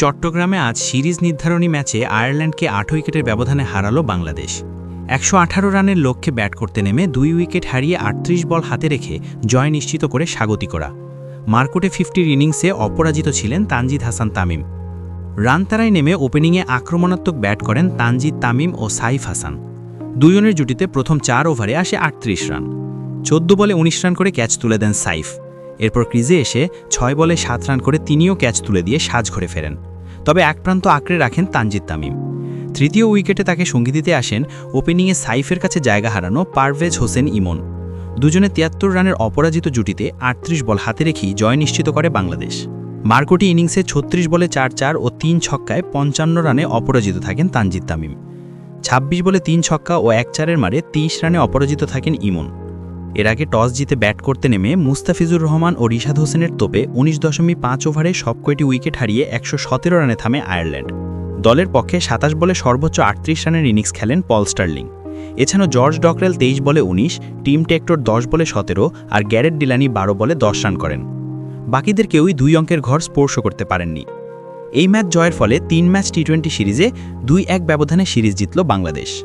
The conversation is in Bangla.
চট্টগ্রামে আজ সিরিজ নির্ধারণী ম্যাচে আয়ারল্যান্ডকে আট উইকেটের ব্যবধানে হারালো বাংলাদেশ। একশো আঠারো রানের লক্ষ্যে ব্যাট করতে নেমে দুই উইকেট হারিয়ে আটত্রিশ বল হাতে রেখে জয় নিশ্চিত করে স্বাগতিকরা মার্কোটে ফিফটির ইনিংসে অপরাজিত ছিলেন তানজিদ হাসান তামিম। রানতারায় নেমে ওপেনিংয়ে আক্রমণাত্মক ব্যাট করেন তানজিদ তামিম ও সাইফ হাসান। দুজনের জুটিতে প্রথম চার ওভারে আসে আটত্রিশ রান। চোদ্দ বলে ১৯ রান করে ক্যাচ তুলে দেন সাইফ। এরপর ক্রিজে এসে ছয় বলে সাত রান করে তিনিও ক্যাচ তুলে দিয়ে সাজ ঘরে ফেরেন। তবে এক প্রান্ত আঁকড়ে রাখেন তানজিদ তামিম। তৃতীয় উইকেটে তাকে সঙ্গী দিতে আসেন ওপেনিংয়ে সাইফের কাছে জায়গা হারানো পারভেজ হোসেন ইমন। দুজনে তিয়াত্তর রানের অপরাজিত জুটিতে আটত্রিশ বল হাতে রেখেই জয় নিশ্চিত করে বাংলাদেশ। মার্কোটি ইনিংসে ছত্রিশ বলে চার চার ও তিন ছক্কায় পঞ্চান্ন রানে অপরাজিত থাকেন তানজিদ তামিম। ২৬ বলে তিন ছক্কা ও এক চারের মারে ৩০ রানে অপরাজিত থাকেন ইমন। এর আগে টস জিতে ব্যাট করতে নেমে মুস্তাফিজুর রহমান ও রিশাদ হোসেনের তোপে উনিশ দশমিক পাঁচ ওভারে সবকয়টি উইকেট হারিয়ে একশো সতেরো রানে থামে আয়ারল্যান্ড। দলের পক্ষে সাতাশ বলে সর্বোচ্চ আটত্রিশ রানের ইনিংস খেলেন পল স্টার্লিং। এছাড়াও জর্জ ডকরেল তেইশ বলে উনিশ, টিম টেক্টর দশ বলে সতেরো আর গ্যারেট ডিলানি বারো বলে দশ রান করেন। বাকিদের কেউই দুই অঙ্কের ঘর স্পর্শ করতে পারেননি। এই ম্যাচ জয়ের ফলে তিন ম্যাচ টি টোয়েন্টি সিরিজে দুই এক ব্যবধানে সিরিজ জিতল বাংলাদেশ।